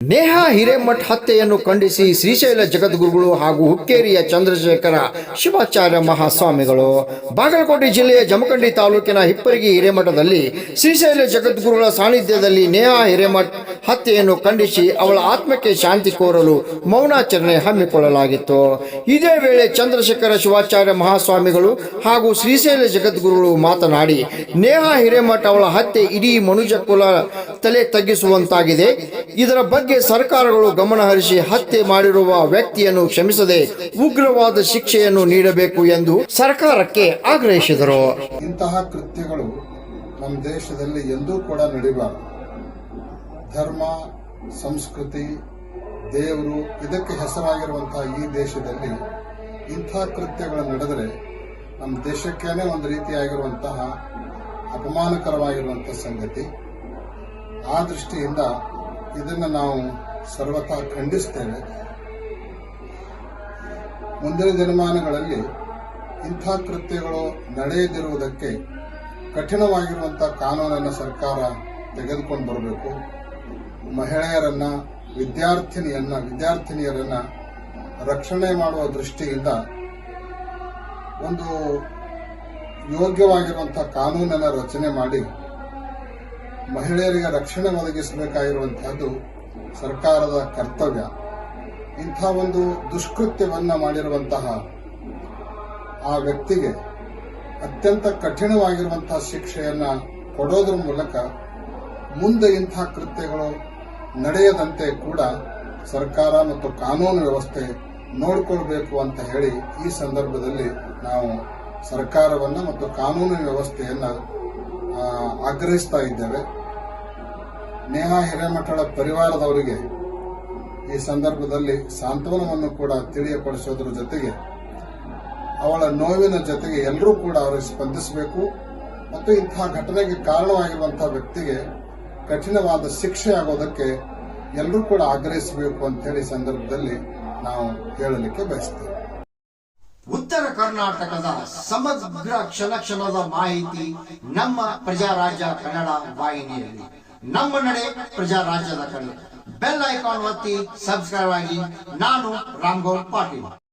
ನೇಹ ಹಿರೇಮಠ್ ಹತ್ಯೆಯನ್ನು ಖಂಡಿಸಿ ಶ್ರೀಶೈಲ ಜಗದ್ಗುರುಗಳು ಹಾಗೂ ಹುಕ್ಕೇರಿಯ ಚಂದ್ರಶೇಖರ ಶಿವಾಚಾರ್ಯ ಮಹಾಸ್ವಾಮಿಗಳು. ಬಾಗಲಕೋಟೆ ಜಿಲ್ಲೆಯ ಜಮಖಂಡಿ ತಾಲೂಕಿನ ಹಿಪ್ಪರಗಿ ಹಿರೇಮಠದಲ್ಲಿ ಶ್ರೀಶೈಲ ಜಗದ್ಗುರುಗಳ ಸಾನ್ನಿಧ್ಯದಲ್ಲಿ ನೇಹಾ ಹಿರೇಮಠ್ ಹತ್ಯೆಯನ್ನು ಖಂಡಿಸಿ ಅವಳ ಆತ್ಮಕ್ಕೆ ಶಾಂತಿ ಕೋರಲು ಮೌನಾಚರಣೆ ಹಮ್ಮಿಕೊಳ್ಳಲಾಗಿತ್ತು. ಇದೇ ವೇಳೆ ಚಂದ್ರಶೇಖರ ಶಿವಾಚಾರ್ಯ ಮಹಾಸ್ವಾಮಿಗಳು ಹಾಗೂ ಶ್ರೀಶೈಲ ಜಗದ್ಗುರುಗಳು ಮಾತನಾಡಿ, ನೇಹಾ ಹಿರೇಮಠ್ ಅವಳ ಹತ್ಯೆ ಇಡೀ ಮನುಜ ಕುಲ ತಲೆ ತಗ್ಗಿಸುವಂತಾಗಿದೆ. ಇದರ ಬಗ್ಗೆ ಸರ್ಕಾರಗಳು ಗಮನ ಹರಿಸಿ ಹತ್ಯೆ ಮಾಡಿರುವ ವ್ಯಕ್ತಿಯನ್ನು ಕ್ಷಮಿಸದೆ ಉಗ್ರವಾದ ಶಿಕ್ಷೆಯನ್ನು ನೀಡಬೇಕು ಎಂದು ಸರ್ಕಾರಕ್ಕೆ ಆಗ್ರಹಿಸಿದರು. ಇಂತಹ ಕೃತ್ಯಗಳು ನಮ್ಮ ದೇಶದಲ್ಲಿ ಎಂದೂ ಕೂಡ ನಡೆಯಬಾರದು ಧರ್ಮ, ಸಂಸ್ಕೃತಿ, ದೇವರು ಇದಕ್ಕೆ ಹೆಸರಾಗಿರುವಂತಹ ಈ ದೇಶದಲ್ಲಿ ಇಂತಹ ಕೃತ್ಯಗಳು ನಡೆದರೆ ನಮ್ಮ ದೇಶಕ್ಕೇನೆ ಒಂದು ರೀತಿಯಾಗಿರುವಂತಹ ಅಪಮಾನಕರವಾಗಿರುವಂತಹ ಸಂಗತಿ. ಆ ದೃಷ್ಟಿಯಿಂದ ಇದನ್ನು ನಾವು ಸರ್ವತಾ ಖಂಡಿಸ್ತೇವೆ. ಮುಂದಿನ ದಿನಮಾನಗಳಲ್ಲಿ ಇಂಥ ಕೃತ್ಯಗಳು ನಡೆಯದಿರುವುದಕ್ಕೆ ಕಠಿಣವಾಗಿರುವಂತಹ ಕಾನೂನನ್ನು ಸರ್ಕಾರ ತೆಗೆದುಕೊಂಡು ಬರಬೇಕು. ಮಹಿಳೆಯರನ್ನ, ವಿದ್ಯಾರ್ಥಿನಿಯನ್ನ, ವಿದ್ಯಾರ್ಥಿನಿಯರನ್ನ ರಕ್ಷಣೆ ಮಾಡುವ ದೃಷ್ಟಿಯಿಂದ ಒಂದು ಯೋಗ್ಯವಾಗಿರುವಂತಹ ಕಾನೂನನ್ನು ರಚನೆ ಮಾಡಿ ಮಹಿಳೆಯರಿಗೆ ರಕ್ಷಣೆ ಒದಗಿಸಬೇಕಾಗಿರುವಂತಹದ್ದು ಸರ್ಕಾರದ ಕರ್ತವ್ಯ. ಇಂಥ ಒಂದು ದುಷ್ಕೃತ್ಯವನ್ನ ಮಾಡಿರುವಂತಹ ಆ ವ್ಯಕ್ತಿಗೆ ಅತ್ಯಂತ ಕಠಿಣವಾಗಿರುವಂತಹ ಶಿಕ್ಷೆಯನ್ನ ಕೊಡೋದ್ರ ಮೂಲಕ ಮುಂದೆ ಇಂಥ ಕೃತ್ಯಗಳು ನಡೆಯದಂತೆ ಕೂಡ ಸರ್ಕಾರ ಮತ್ತು ಕಾನೂನು ವ್ಯವಸ್ಥೆ ನೋಡಿಕೊಳ್ಬೇಕು ಅಂತ ಹೇಳಿ ಈ ಸಂದರ್ಭದಲ್ಲಿ ನಾವು ಸರ್ಕಾರವನ್ನ ಮತ್ತು ಕಾನೂನು ವ್ಯವಸ್ಥೆಯನ್ನ ಆಗ್ರಹಿಸ್ತಾ ಇದ್ದೇವೆ. ನೇಹಾ ಹಿರೇಮಠಳ ಪರಿವಾರದವರಿಗೆ ಈ ಸಂದರ್ಭದಲ್ಲಿ ಸಾಂತ್ವನವನ್ನು ಕೂಡ ತಿಳಿಯಪಡಿಸೋದ್ರ ಜೊತೆಗೆ ಅವಳ ನೋವಿನ ಜೊತೆಗೆ ಎಲ್ಲರೂ ಕೂಡ ಅವರಿಗೆ ಸ್ಪಂದಿಸಬೇಕು. ಮತ್ತು ಇಂತಹ ಘಟನೆಗೆ ಕಾರಣವಾಗಿರುವಂತಹ ವ್ಯಕ್ತಿಗೆ ಕಠಿಣವಾದ ಶಿಕ್ಷೆ ಆಗೋದಕ್ಕೆ ಎಲ್ಲರೂ ಕೂಡ ಆಗ್ರಹಿಸಬೇಕು ಅಂತ ಹೇಳಿ ಸಂದರ್ಭದಲ್ಲಿ ನಾವು ಹೇಳಲಿಕ್ಕೆ ಬಯಸ್ತೇವೆ. ಉತ್ತರ ಕರ್ನಾಟಕದ ಸಮಗ್ರ ಕ್ಷಣ ಕ್ಷಣದ ಮಾಹಿತಿ ನಮ್ಮ ಪ್ರಜಾರಾಜ್ಯ ಕನ್ನಡ ವಾಹಿನಿಯಲ್ಲಿ. ನಮ್ಮ ನಡೆ ಪ್ರಜಾರಾಜ್ಯದ ಕಡೆ ಬೆಲ್ ಐಕಾನ್ ಒತ್ತಿ ಸಬ್ಸ್ಕ್ರೈಬ್ ಆಗಿ. ನಾನು ರಾಮ್ಗೌಡ್ ಪಾಟೀಲ್.